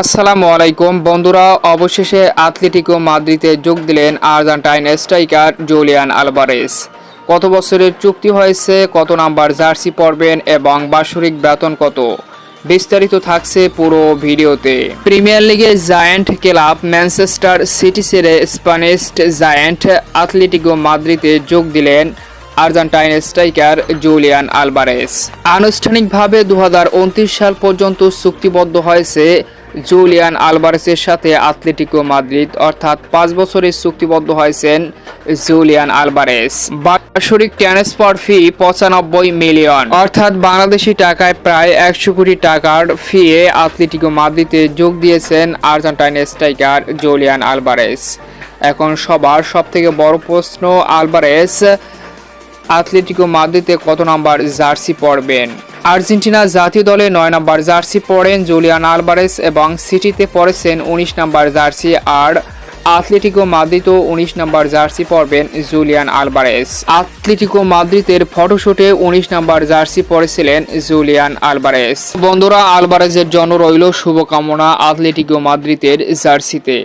আসসালামু আলাইকুম। বন্ধুরা, অবশেষে আতলেটিকো মাদ্রিদে যোগ দিলেন আর্জেন্টাইন স্ট্রাইকার জুলিয়ান আলভারেস। কত বছরের চুক্তি হয়েছে, কত নাম্বার জার্সি পরবেন এবং বাৎসরিক বেতন কত? বিস্তারিত থাকছে পুরো ভিডিওতে। প্রিমিয়ার লিগে জায়ান্ট ক্লাব ম্যানচেস্টার সিটি ছেড়ে স্প্যানিশ জায়ান্ট আতলেটিকো মাদ্রিদে যোগ দিলেন আর্জেন্টাইন স্ট্রাইকার জুলিয়ান আলভারেস আনুষ্ঠানিকভাবে দুহাজার উনত্রিশ সাল পর্যন্ত চুক্তিবদ্ধ হয়েছে জুলিয়ান আলভারেসের সাথে আতলেটিকো মাদ্রিদ, অর্থাৎ পাঁচ বছরের চুক্তিবদ্ধ হয়েছেন জুলিয়ান আলভারেস বাৎসরিক ট্রান্সফার ফি পঁচানব্বই মিলিয়ন, অর্থাৎ বাংলাদেশি টাকায় প্রায় একশো কোটি টাকার ফিয়ে আতলেটিকো মাদ্রিদে যোগ দিয়েছেন আর্জেন্টাইন স্ট্রাইকার জুলিয়ান আলভারেস এখন সবার সবথেকে বড় প্রশ্ন আলভারেস আতলেটিকো মাদ্রিদে কত নাম্বার জার্সি পরবেন? আর্জেন্টিনা জাতীয় দলে নয় নাম্বার জার্সি পরেন জুলিয়ান আলভারেস এবং সিটিতে পরেছেন উনিশ নাম্বার জার্সি আর আতলেটিকো মাদ্রিদও উনিশ নাম্বার জার্সি পরবেন জুলিয়ান আলভারেস আতলেটিকো মাদ্রিদের ফটোশুটে উনিশ নাম্বার জার্সি পরেছিলেন জুলিয়ান আলভারেস বন্ধুরা আলভারেজের জন্য রইল শুভকামনা আতলেটিকো মাদ্রিদের জার্সিতে।